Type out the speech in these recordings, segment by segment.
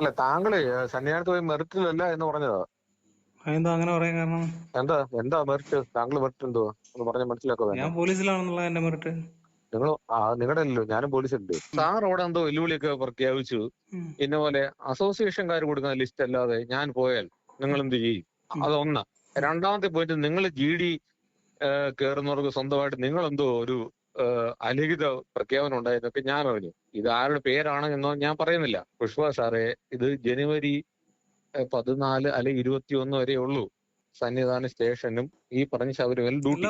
അല്ല താങ്കൾ സന്നിധാനത്ത് പോയി മെറിറ്റിലല്ല എന്ന് പറഞ്ഞതാ. എന്താ അങ്ങനെ പറയാൻ കാരണം? എന്താ എന്താ മെറിറ്റ്? താങ്കൾ മെറിറ്റ് എന്തോ ഒന്ന് പറഞ്ഞ മനസ്സിലാക്കുക ഞാൻ പോലീസിലാണെന്നുള്ള എന്റെ മെറിറ്റ്. നിങ്ങൾ നിങ്ങളുടെ അല്ലല്ലോ ഞാനും പോലീസുണ്ട്. സാർ അവിടെ എന്തോ വെല്ലുവിളിയൊക്കെ പ്രഖ്യാപിച്ചു. ഇന്നപോലെ ഇന്ന പോലെ അസോസിയേഷൻകാർ കൊടുക്കുന്ന ലിസ്റ്റ് അല്ലാതെ ഞാൻ പോയാൽ നിങ്ങൾ എന്ത് ചെയ്യും. അതൊന്ന്. രണ്ടാമത്തെ പോയിന്റ് നിങ്ങൾ ജി ഡി കയറുന്നവർക്ക് സ്വന്തമായിട്ട് നിങ്ങൾ എന്തോ ഒരു ആ, അലിഖിത പ്രഖ്യാപനം ഉണ്ടായതൊക്കെ ഞാൻ അറിഞ്ഞു. ഇത് ആരുടെ പേരാണ് എന്നോ ഞാൻ പറയുന്നില്ല. പുഷ്പ സാറേ ഇത് ജനുവരി പതിനാല് അല്ലെങ്കിൽ ഇരുപത്തി ഒന്ന് വരെ ഉള്ളൂ. സന്നിധാന സ്റ്റേഷനും ഈ പറഞ്ഞ ശബരിമല ഡ്യൂട്ടി.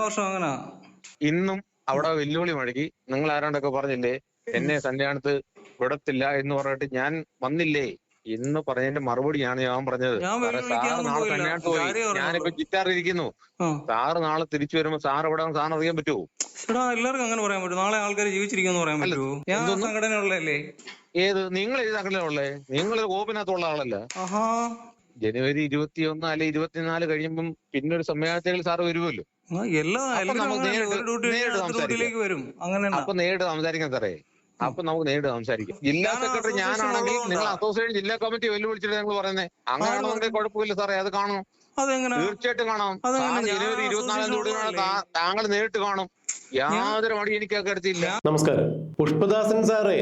ഇന്നും അവിടെ വെല്ലുവിളി മുഴക്കി. നിങ്ങൾ ആരാണ്ടൊക്കെ പറഞ്ഞില്ലേ? എന്നെ സന്നിധാനത്ത് വിടത്തില്ല എന്ന് പറഞ്ഞിട്ട് ഞാൻ വന്നില്ലേ? എന്ന് പറഞ്ഞതിന്റെ മറുപടിയാണ് ഞാൻ പറഞ്ഞത്. ഞാൻ സാറേ, നാളെ. സന്നിധാനത്ത് പോയി. ഞാനിപ്പോ ചിറ്റാറിയിരിക്കുന്നു ആ. സാറ് നാളെ തിരിച്ചു വരുമ്പോ സാർ എവിടെ സാറിന് അറിയാൻ പറ്റുമോ എടാ എല്ലാവർക്കും അങ്ങനെ പറയാൻ പറ്റും. നാളെ ആൾക്കാർ ജീവിച്ചിരിക്കുന്നു പറയാൻ പറ്റുമോ ഞാൻ? സംഘടന ഉള്ളല്ലേ ഏത്? നിങ്ങൾ ഏത് അകലുള്ളേ നിങ്ങൾ കോപ്പിനകത്തുള്ള ആളല്ല. ജനുവരി ഇരുപത്തിയൊന്ന് അല്ലെ ഇരുപത്തിനാല് കഴിയുമ്പം പിന്നെ ഒരു സമ്മേളനത്തിൽ സാറ് വരുമല്ലോ എല്ലാം നേരിട്ട് സംസാരിക്കാം. അപ്പൊ നേരിട്ട് സംസാരിക്കാൻ സാറേ. അപ്പൊ നമുക്ക് നേരിട്ട് സംസാരിക്കാം. ജില്ലാ സെക്രട്ടറി ഞാനാണെങ്കിൽ നിങ്ങൾ അസോസിയേഷൻ ജില്ലാ കമ്മിറ്റി വെല്ലുവിളിച്ചിട്ട് ഞങ്ങൾ പറയുന്നത് അങ്ങനെയാണെന്നുണ്ടെങ്കിൽ കുഴപ്പമില്ല സാറേ അത് കാണും. അതെങ്ങനെ? തീർച്ചയായിട്ടും കാണാം. ജനുവരി ഇരുപത്തിനാലാം തീയതി താങ്കൾ നേരിട്ട് കാണും. യാതൊരു മടി എനിക്ക് അക്കരത്തില്ല നമസ്കാരം. പുഷ്പദാസൻ സാറേ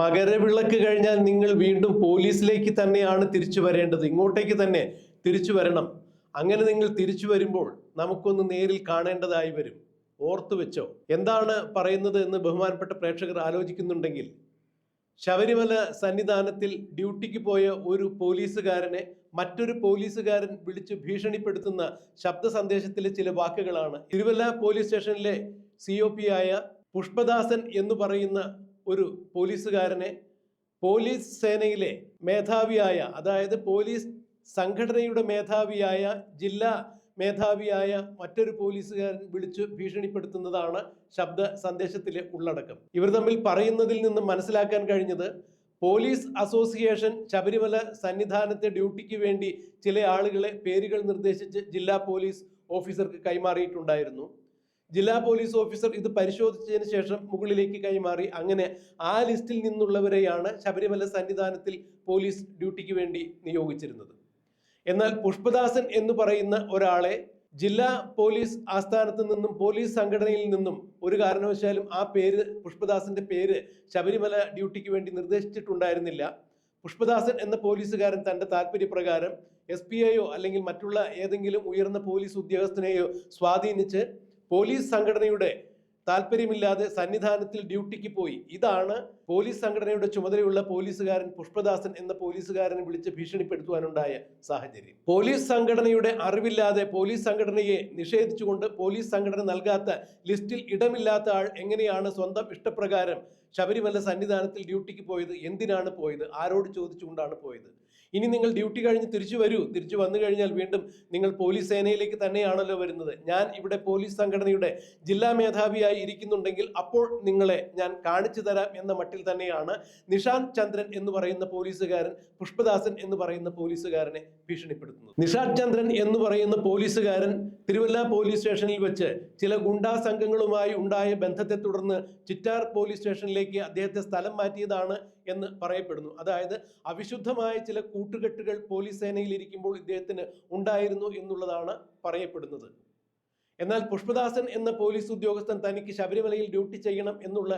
മകരവിളക്ക് കഴിഞ്ഞാൽ നിങ്ങൾ വീണ്ടും പോലീസിലേക്ക് തന്നെയാണ് തിരിച്ചു വരേണ്ടത്. ഇങ്ങോട്ടേക്ക് തന്നെ തിരിച്ചു വരണം. അങ്ങനെ നിങ്ങൾ തിരിച്ചു വരുമ്പോൾ നമുക്കൊന്ന് നേരിൽ കാണേണ്ടതായി വരും. ഓർത്തു വെച്ചോ എന്താണ് പറയുന്നത് എന്ന് ബഹുമാനപ്പെട്ട പ്രേക്ഷകർ ആലോചിക്കുന്നുണ്ടെങ്കിൽ ശബരിമല സന്നിധാനത്തിൽ ഡ്യൂട്ടിക്ക് പോയ ഒരു പോലീസുകാരനെ മറ്റൊരു പോലീസുകാരൻ വിളിച്ച് ഭീഷണിപ്പെടുത്തുന്ന ശബ്ദ സന്ദേശത്തിലെ ചില വാക്കുകളാണ്. തിരുവല്ല പോലീസ് സ്റ്റേഷനിലെ സി ഒ പി ആയ പുഷ്പദാസൻ എന്ന് പറയുന്ന ഒരു പോലീസുകാരനെ പോലീസ് സേനയിലെ മേധാവിയായ അതായത് പോലീസ് സംഘടനയുടെ മേധാവിയായ ജില്ലാ മേധാവിയായ മറ്റൊരു പോലീസുകാരൻ വിളിച്ചു ഭീഷണിപ്പെടുത്തുന്നതാണ് ശബ്ദ സന്ദേശത്തിലെ ഉള്ളടക്കം. ഇവർ തമ്മിൽ പറയുന്നതിൽ നിന്ന് മനസ്സിലാക്കാൻ കഴിഞ്ഞത് പോലീസ് അസോസിയേഷൻ ശബരിമല സന്നിധാനത്തെ ഡ്യൂട്ടിക്ക് വേണ്ടി ചില ആളുകളെ പേരുകൾ നിർദ്ദേശിച്ച് ജില്ലാ പോലീസ് ഓഫീസർക്ക് കൈമാറിയിട്ടുണ്ടായിരുന്നു. ജില്ലാ പോലീസ് ഓഫീസർ ഇത് പരിശോധിച്ചതിന് ശേഷം മുകളിലേക്ക് കൈമാറി. അങ്ങനെ ആ ലിസ്റ്റിൽ നിന്നുള്ളവരെയാണ് ശബരിമല സന്നിധാനത്തിൽ പോലീസ് ഡ്യൂട്ടിക്ക് വേണ്ടി നിയോഗിച്ചിരുന്നത്. എന്നാൽ പുഷ്പദാസൻ എന്ന് പറയുന്ന ഒരാളെ ജില്ലാ പോലീസ് ആസ്ഥാനത്ത് നിന്നും പോലീസ് സംഘടനയിൽ നിന്നും ഒരു കാരണവശാലും ആ പേര് പുഷ്പദാസന്റെ പേര് ശബരിമല ഡ്യൂട്ടിക്ക് വേണ്ടി നിർദ്ദേശിച്ചിട്ടുണ്ടായിരുന്നില്ല. പുഷ്പദാസൻ എന്ന പോലീസുകാരൻ തന്റെ താല്പര്യപ്രകാരം എസ് പി ഐയോ അല്ലെങ്കിൽ മറ്റുള്ള ഏതെങ്കിലും ഉയർന്ന പോലീസ് ഉദ്യോഗസ്ഥനെയോ സ്വാധീനിച്ച് പോലീസ് സംഘടനയുടെ താല്പര്യമില്ലാതെ സന്നിധാനത്തിൽ ഡ്യൂട്ടിക്ക് പോയി. ഇതാണ് പോലീസ് സംഘടനയുടെ ചുമതലയുള്ള പോലീസുകാരൻ പുഷ്പദാസൻ എന്ന പോലീസുകാരനെ വിളിച്ച് ഭീഷണിപ്പെടുത്തുവാനുണ്ടായ സാഹചര്യം. പോലീസ് സംഘടനയുടെ അറിവില്ലാതെ പോലീസ് സംഘടനയെ നിഷേധിച്ചുകൊണ്ട് പോലീസ് സംഘടന നൽകാത്ത ലിസ്റ്റിൽ ഇടമില്ലാത്ത ആൾ എങ്ങനെയാണ് സ്വന്തം ഇഷ്ടപ്രകാരം ശബരിമല സന്നിധാനത്തിൽ ഡ്യൂട്ടിക്ക് പോയത്? എന്തിനാണ് പോയത്? ആരോട് ചോദിച്ചുകൊണ്ടാണ് പോയത്? ഇനി നിങ്ങൾ ഡ്യൂട്ടി കഴിഞ്ഞ് തിരിച്ചു വരൂ. തിരിച്ചു വന്നു കഴിഞ്ഞാൽ വീണ്ടും നിങ്ങൾ പോലീസ് സേനയിലേക്ക് തന്നെയാണല്ലോ വരുന്നത്. ഞാൻ ഇവിടെ പോലീസ് സംഘടനയുടെ ജില്ലാ മേധാവിയായി ഇരിക്കുന്നുണ്ടെങ്കിൽ അപ്പോൾ നിങ്ങളെ ഞാൻ കാണിച്ചു തരാം എന്ന മട്ടിൽ തന്നെയാണ് നിഷാന്ത് ചന്ദ്രൻ എന്ന് പറയുന്ന പോലീസുകാരൻ പുഷ്പദാസൻ എന്ന് പറയുന്ന പോലീസുകാരനെ ഭീഷണിപ്പെടുത്തുന്നത്. നിഷാദ് ചന്ദ്രൻ എന്ന് പറയുന്ന പോലീസുകാരൻ തിരുവല്ല പോലീസ് സ്റ്റേഷനിൽ വെച്ച് ചില ഗുണ്ടാ സംഘങ്ങളുമായി ഉണ്ടായ ബന്ധത്തെ തുടർന്ന് ചിറ്റാർ പോലീസ് സ്റ്റേഷനിലേക്ക് അദ്ദേഹത്തെ സ്ഥലം മാറ്റിയതാണ് എന്ന് പറയപ്പെടുന്നു. അതായത് അവിശുദ്ധമായ ചില കൂട്ടുകെട്ടുകൾ പോലീസ് സേനയിൽ ഇരിക്കുമ്പോൾ ഇദ്ദേഹത്തിന് ഉണ്ടായിരുന്നു എന്നുള്ളതാണ് പറയപ്പെടുന്നത്. എന്നാൽ പുഷ്പദാസൻ എന്ന പോലീസ് ഉദ്യോഗസ്ഥൻ തനിക്ക് ശബരിമലയിൽ ഡ്യൂട്ടി ചെയ്യണം എന്നുള്ള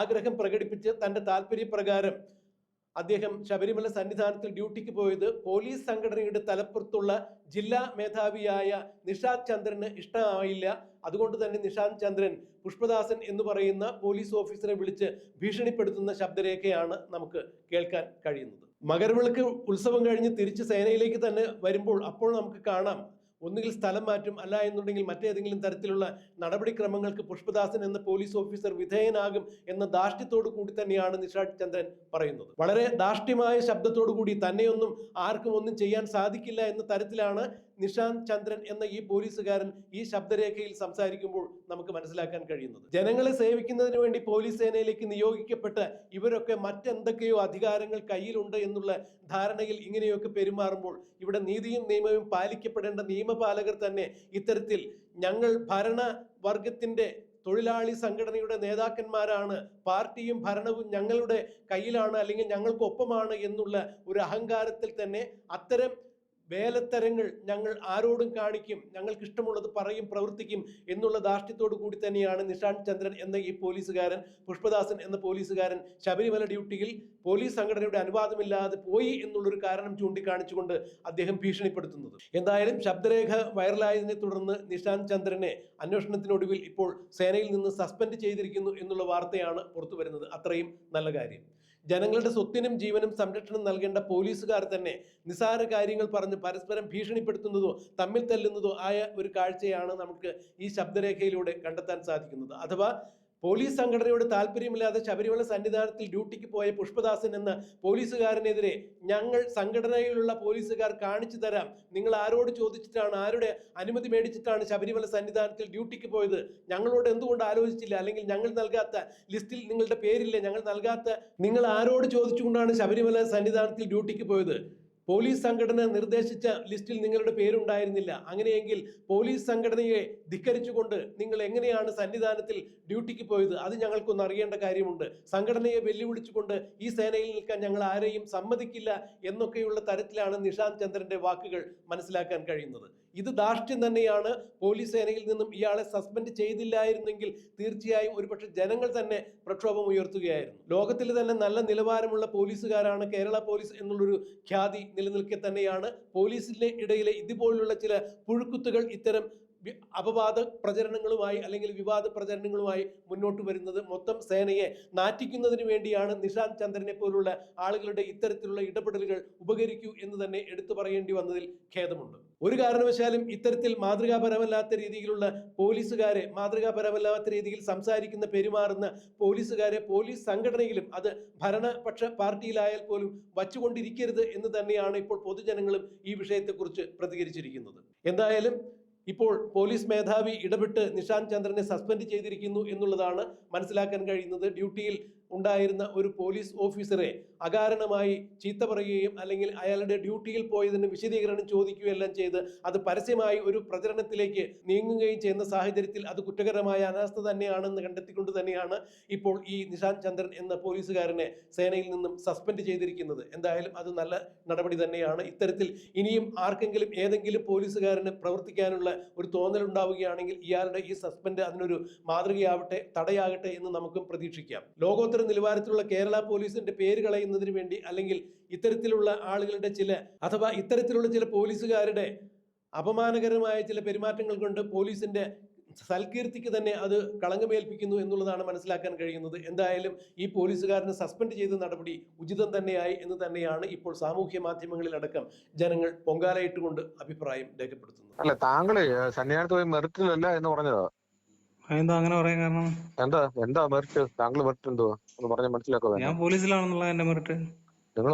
ആഗ്രഹം പ്രകടിപ്പിച്ച് തന്റെ താല്പര്യപ്രകാരം അദ്ദേഹം ശബരിമല സന്നിധാനത്തിൽ ഡ്യൂട്ടിക്ക് പോയത് പോലീസ് സംഘടനയുടെ തലപ്പുറത്തുള്ള ജില്ലാ മേധാവിയായ നിഷാദ് ചന്ദ്രന് ഇഷ്ടമായില്ല. അതുകൊണ്ട് തന്നെ നിഷാദ് ചന്ദ്രൻ പുഷ്പദാസൻ എന്ന് പറയുന്ന പോലീസ് ഓഫീസറെ വിളിച്ച് ഭീഷണിപ്പെടുത്തുന്ന ശബ്ദരേഖയാണ് നമുക്ക് കേൾക്കാൻ കഴിയുന്നത്. മകരവിളക്ക് ഉത്സവം കഴിഞ്ഞ് തിരിച്ച് സേനയിലേക്ക് തന്നെ വരുമ്പോൾ അപ്പോൾ നമുക്ക് കാണാം. ഒന്നുകിൽ സ്ഥലം മാറ്റും അല്ല എന്നുണ്ടെങ്കിൽ മറ്റേതെങ്കിലും തരത്തിലുള്ള നടപടിക്രമങ്ങൾക്ക് പുഷ്പദാസൻ എന്ന പോലീസ് ഓഫീസർ വിധേയനാകും എന്ന ധാർഷ്ട്യത്തോടു കൂടി തന്നെയാണ് നിഷാദ് ചന്ദ്രൻ പറയുന്നത്. വളരെ ധാർഷ്ട്യമായ ശബ്ദത്തോടു കൂടി തന്നെയൊന്നും ആർക്കും ഒന്നും ചെയ്യാൻ സാധിക്കില്ല എന്ന തരത്തിലാണ് നിഷാന്ത് ചന്ദ്രൻ എന്ന ഈ പോലീസുകാരൻ ഈ ശബ്ദരേഖയിൽ സംസാരിക്കുമ്പോൾ നമുക്ക് മനസ്സിലാക്കാൻ കഴിയുന്നത്. ജനങ്ങളെ സേവിക്കുന്നതിന് വേണ്ടി പോലീസ് സേനയിലേക്ക് നിയോഗിക്കപ്പെട്ട് ഇവരൊക്കെ മറ്റെന്തൊക്കെയോ അധികാരങ്ങൾ കയ്യിലുണ്ട് എന്നുള്ള ധാരണയിൽ ഇങ്ങനെയൊക്കെ പെരുമാറുമ്പോൾ ഇവിടെ നീതിയും നിയമവും പാലിക്കപ്പെടേണ്ട നിയമപാലകർ തന്നെ ഇത്തരത്തിൽ ഞങ്ങൾ ഭരണ ഭരണവർഗത്തിന്റെ തൊഴിലാളി സംഘടനയുടെ നേതാക്കന്മാരാണ് പാർട്ടിയും ഭരണവും ഞങ്ങളുടെ കയ്യിലാണ് അല്ലെങ്കിൽ ഞങ്ങൾക്കൊപ്പമാണ് എന്നുള്ള ഒരു അഹങ്കാരത്തിൽ തന്നെ അത്തരം വേലത്തരങ്ങൾ ഞങ്ങൾ ആരോടും കാണിക്കും ഞങ്ങൾക്ക് ഇഷ്ടമുള്ളത് പറയും പ്രവർത്തിക്കും എന്നുള്ള ധാർഷ്ട്യത്തോടു കൂടി തന്നെയാണ് നിഷാന്ത് ചന്ദ്രൻ എന്ന ഈ പോലീസുകാരൻ പുഷ്പദാസൻ എന്ന പോലീസുകാരൻ ശബരിമല ഡ്യൂട്ടിയിൽ പോലീസ് സംഘടനയുടെ അനുവാദമില്ലാതെ പോയി എന്നുള്ളൊരു കാരണം ചൂണ്ടിക്കാണിച്ചുകൊണ്ട് അദ്ദേഹം ഭീഷണിപ്പെടുത്തുന്നത്. എന്തായാലും ശബ്ദരേഖ വൈറലായതിനെ തുടർന്ന് നിഷാന്ത് ചന്ദ്രനെ അന്വേഷണത്തിനൊടുവിൽ ഇപ്പോൾ സേനയിൽ നിന്ന് സസ്പെൻഡ് ചെയ്തിരിക്കുന്നു എന്നുള്ള വാർത്തയാണ് പുറത്തു വരുന്നത് അത്രയും നല്ല കാര്യം. ജനങ്ങളുടെ സ്വത്തിനും ജീവനും സംരക്ഷണം നൽകേണ്ട പോലീസുകാർ തന്നെ നിസാര കാര്യങ്ങൾ പറഞ്ഞ് പരസ്പരം ഭീഷണിപ്പെടുത്തുന്നതോ തമ്മിൽ തല്ലുന്നതോ ആയ ഒരു കാഴ്ചയാണ് നമുക്ക് ഈ ശബ്ദരേഖയിലൂടെ കണ്ടെത്താൻ സാധിക്കുന്നത്. അഥവാ പോലീസ് സംഘടനയോട് താല്പര്യമില്ലാതെ ശബരിമല സന്നിധാനത്തിൽ ഡ്യൂട്ടിക്ക് പോയ പുഷ്പദാസൻ എന്ന പോലീസുകാരനെതിരെ ഞങ്ങൾ സംഘടനയിലുള്ള പോലീസുകാർ കാണിച്ചു തരാം. നിങ്ങൾ ആരോട് ചോദിച്ചിട്ടാണ് ആരുടെ അനുമതി മേടിച്ചിട്ടാണ് ശബരിമല സന്നിധാനത്തിൽ ഡ്യൂട്ടിക്ക് പോയത്? ഞങ്ങളോട് എന്തുകൊണ്ട് ആലോചിച്ചില്ല? അല്ലെങ്കിൽ ഞങ്ങൾ നൽകാത്ത ലിസ്റ്റിൽ നിങ്ങളുടെ പേരില്ല? ഞങ്ങൾ നൽകാത്ത നിങ്ങൾ ആരോട് ചോദിച്ചുകൊണ്ടാണ് ശബരിമല സന്നിധാനത്തിൽ ഡ്യൂട്ടിക്ക് പോയത്? പോലീസ് സംഘടന നിർദ്ദേശിച്ച ലിസ്റ്റിൽ നിങ്ങളുടെ പേരുണ്ടായിരുന്നില്ല. അങ്ങനെയെങ്കിൽ പോലീസ് സംഘടനയെ ധിക്കരിച്ചുകൊണ്ട് നിങ്ങൾ എങ്ങനെയാണ് സന്നിധാനത്തിൽ ഡ്യൂട്ടിക്ക് പോയത്? അത് ഞങ്ങൾക്കൊന്ന് അറിയേണ്ട കാര്യമുണ്ട്. സംഘടനയെ വെല്ലുവിളിച്ചുകൊണ്ട് ഈ സേനയിൽ നിൽക്കാൻ ഞങ്ങൾ ആരെയും സമ്മതിക്കില്ല എന്നൊക്കെയുള്ള തരത്തിലാണ് നിഷാന്ത് ചന്ദ്രന്റെ വാക്കുകൾ മനസ്സിലാക്കാൻ കഴിയുന്നത്. ഇത് ധാർഷ്ട്യം തന്നെയാണ്. പോലീസ് സേനയിൽ നിന്നും ഇയാളെ സസ്പെൻഡ് ചെയ്തില്ലായിരുന്നെങ്കിൽ തീർച്ചയായും ഒരുപക്ഷെ ജനങ്ങൾ തന്നെ പ്രക്ഷോഭം ഉയർത്തുകയായിരുന്നു. ലോകത്തിൽ തന്നെ നല്ല നിലവാരമുള്ള പോലീസുകാരാണ് കേരള പോലീസ് എന്നുള്ളൊരു ഖ്യാതി നിലനിൽക്കെ തന്നെയാണ്. പോലീസിന്റെ ഇടയിലെ ഇതുപോലുള്ള ചില പുഴുക്കുത്തുകൾ ഇത്തരം അപവാദ പ്രചരണങ്ങളുമായി അല്ലെങ്കിൽ വിവാദ പ്രചരണങ്ങളുമായി മുന്നോട്ട് വരുന്നത് മൊത്തം സേനയെ നാറ്റിക്കുന്നതിന് വേണ്ടിയാണ് നിഷാന്ത് ചന്ദ്രനെ പോലുള്ള ആളുകളുടെ ഇത്തരത്തിലുള്ള ഇടപെടലുകൾ ഉപകരിക്കൂ എന്ന് തന്നെ എടുത്തു പറയേണ്ടി വന്നതിൽ ഖേദമുണ്ട്. ഒരു കാരണവശാലും ഇത്തരത്തിൽ മാതൃകാപരമല്ലാത്ത രീതിയിലുള്ള പോലീസുകാരെ മാതൃകാപരമല്ലാത്ത രീതിയിൽ സംസാരിക്കുന്ന പെരുമാറുന്ന പോലീസുകാരെ പോലീസ് സംഘടനയിലും അത് ഭരണപക്ഷ പാർട്ടിയിലായാൽ പോലും വച്ചുകൊണ്ടിരിക്കരുത് എന്ന് തന്നെയാണ് ഇപ്പോൾ പൊതുജനങ്ങളും ഈ വിഷയത്തെക്കുറിച്ച് പ്രതികരിച്ചിരിക്കുന്നത്. എന്തായാലും ഇപ്പോൾ പോലീസ് മേധാവി ഇടപെട്ട് നിഷാന്ത് ചന്ദ്രനെ സസ്പെൻഡ് ചെയ്തിരിക്കുന്നു എന്നുള്ളതാണ് മനസ്സിലാക്കാൻ കഴിയുന്നത്. ഡ്യൂട്ടിയിൽ ഉണ്ടായിരുന്ന ഒരു പോലീസ് ഓഫീസറെ അകാരണമായി ചീത്ത പറയുകയും അല്ലെങ്കിൽ അയാളുടെ ഡ്യൂട്ടിയിൽ പോയതിന് വിശദീകരണം ചോദിക്കുകയും എല്ലാം ചെയ്ത് അത് പരസ്യമായി ഒരു പ്രചരണത്തിലേക്ക് നീങ്ങുകയും ചെയ്യുന്ന സാഹചര്യത്തിൽ അത് കുറ്റകരമായ അനാസ്ഥ തന്നെയാണെന്ന് കണ്ടെത്തിക്കൊണ്ട് തന്നെയാണ് ഇപ്പോൾ ഈ നിഷാന്ത് ചന്ദ്രൻ എന്ന പോലീസുകാരനെ സേനയിൽ നിന്നും സസ്പെൻഡ് ചെയ്തിരിക്കുന്നത്. എന്തായാലും അത് നല്ല നടപടി തന്നെയാണ്. ഇത്തരത്തിൽ ഇനിയും ആർക്കെങ്കിലും ഏതെങ്കിലും പോലീസുകാരന് പ്രവർത്തിക്കാനുള്ള ഒരു തോന്നൽ ഉണ്ടാവുകയാണെങ്കിൽ ഇയാളുടെ ഈ സസ്പെൻഡ് അതിനൊരു മാതൃകയാവട്ടെ തടയാകട്ടെ എന്ന് നമുക്കും പ്രതീക്ഷിക്കാം. ലോകോത്തര നിലവാരത്തിലുള്ള കേരള പോലീസിന്റെ പേര് കളയുന്നതിന് വേണ്ടി അല്ലെങ്കിൽ ഇത്തരത്തിലുള്ള ആളുകളുടെ ചില അഥവാ ഇത്തരത്തിലുള്ള ചില പോലീസുകാരുടെ അപമാനകരമായ ചില പെരുമാറ്റങ്ങൾ കൊണ്ട് പോലീസിന്റെ സൽകീർത്തിക്ക് തന്നെ അത് കളങ്കമേൽപ്പിക്കുന്നു എന്നുള്ളതാണ് മനസ്സിലാക്കാൻ കഴിയുന്നത്. എന്തായാലും ഈ പോലീസുകാരനെ സസ്പെൻഡ് ചെയ്ത നടപടി ഉചിതം തന്നെയായി എന്ന് തന്നെയാണ് ഇപ്പോൾ സാമൂഹ്യ മാധ്യമങ്ങളിലടക്കം ജനങ്ങൾ പൊങ്കാലയിട്ടുകൊണ്ട് അഭിപ്രായം രേഖപ്പെടുത്തുന്നത്. അല്ല താങ്കൾ സന്നിധാനത്ത് പോയി മെറിറ്റിലല്ല എന്ന് പറഞ്ഞതാ? എന്താ അങ്ങനെ പറയാൻ കാരണം? എന്താ എന്താ മെറിറ്റ്? താങ്കൾ മെറിറ്റ് എന്തോ ഒന്ന് പറഞ്ഞ മനസ്സിലാക്കുക ഞാൻ പോലീസിലാണെന്നുള്ള എന്റെ മെറിറ്റ്. നിങ്ങൾ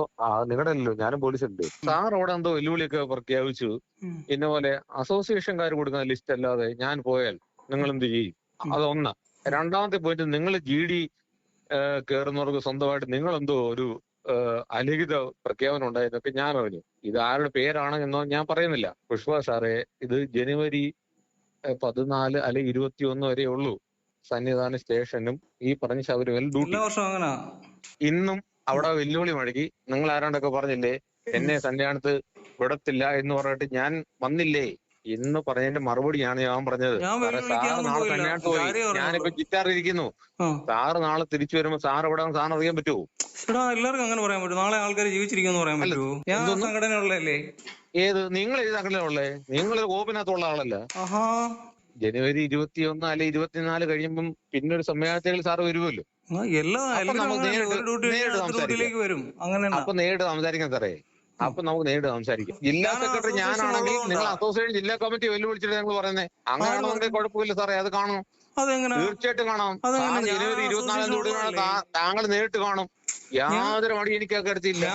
നിങ്ങളുടെ അല്ലല്ലോ. ഞാനും പോലീസുണ്ട്. സാർ അവിടെ എന്തോ വെല്ലുവിളിയൊക്കെ പ്രഖ്യാപിച്ചു. ഇന്നെ പോലെ അസോസിയേഷൻകാർ കൊടുക്കുന്ന ലിസ്റ്റ് അല്ലാതെ ഞാൻ പോയാൽ നിങ്ങൾ എന്ത് ചെയ്യും. അതൊന്ന്. രണ്ടാമത്തെ പോയിന്റ് നിങ്ങൾ ജി ഡി കയറുന്നവർക്ക് സ്വന്തമായിട്ട് നിങ്ങൾ എന്തോ ഒരു അലിഖിത പ്രഖ്യാപനം ഉണ്ടായിരുന്നൊക്കെ ഞാൻ അറിഞ്ഞു. ഇത് ആരുടെ പേരാണ് എന്നോ ഞാൻ പറയുന്നില്ല. പുഷ്പ സാറേ ഇത് ജനുവരി പതിനാല് അല്ലെ ഇരുപത്തി ഒന്ന് വരെ ഉള്ളൂ. സന്നിധാന സ്റ്റേഷനും ഈ പറഞ്ഞ ശബരിമല ഡ്യൂട്ടി. ഇന്നും അവിടെ വെല്ലുവിളി മുഴക്കി നിങ്ങൾ ആരാണ്ടൊക്കെ പറഞ്ഞില്ലേ? എന്നെ സന്നിധാനത്ത് വിടത്തില്ല എന്ന് പറഞ്ഞിട്ട് ഞാൻ വന്നില്ലേ? എന്ന് പറഞ്ഞതിന്റെ മറുപടിയാണ് ഞാൻ പറഞ്ഞത്. സാറേ നാളെ. സന്നിധാനത്ത് പോയി. ഞാനിപ്പോ ഗിറ്റാർ ഇരിക്കുന്നു സാറ് നാളെ തിരിച്ചു വരുമ്പോ സാർ എവിടെ സാറിന് അറിയാൻ പറ്റുമോ എല്ലാവർക്കും അങ്ങനെ പറയാൻ പറ്റും. നാളെ ആൾക്കാർ ജീവിച്ചിരിക്കുമെന്ന് പറയാൻ പറ്റുമോ ഞാൻ? സംഘടനയുള്ളതല്ലേ? ഏത് നിങ്ങൾ ഏത് ഉള്ളേ? നിങ്ങൾ കോപ്പിനകത്തുള്ള ആളല്ല. ജനുവരി ഇരുപത്തിയൊന്ന് അല്ലെ ഇരുപത്തിനാല് കഴിയുമ്പം പിന്നെ ഒരു സമ്മേളനത്തിൽ സാറ് വരുമല്ലോ അപ്പൊ നേരിട്ട് സംസാരിക്കാം. സാറേ. അപ്പൊ നമുക്ക് നേരിട്ട് സംസാരിക്കാം. ജില്ലാ സെക്രട്ടറി ഞാനാണെങ്കിൽ നിങ്ങൾ അസോസിയേഷൻ ജില്ലാ കമ്മിറ്റി വെല്ലുവിളിച്ചിട്ട് ഞങ്ങൾ പറയുന്നത് അങ്ങനെയാണെന്നുണ്ടെങ്കിൽ കുഴപ്പമില്ല സാറേ. അത് കാണും. തീർച്ചയായിട്ടും കാണാം. ജനുവരി ഇരുപത്തിനാലാം തീയതി താങ്കൾ നേരിട്ട് കാണും. യാതൊരു മടി എനിക്ക് ആ കാര്യത്തില്ല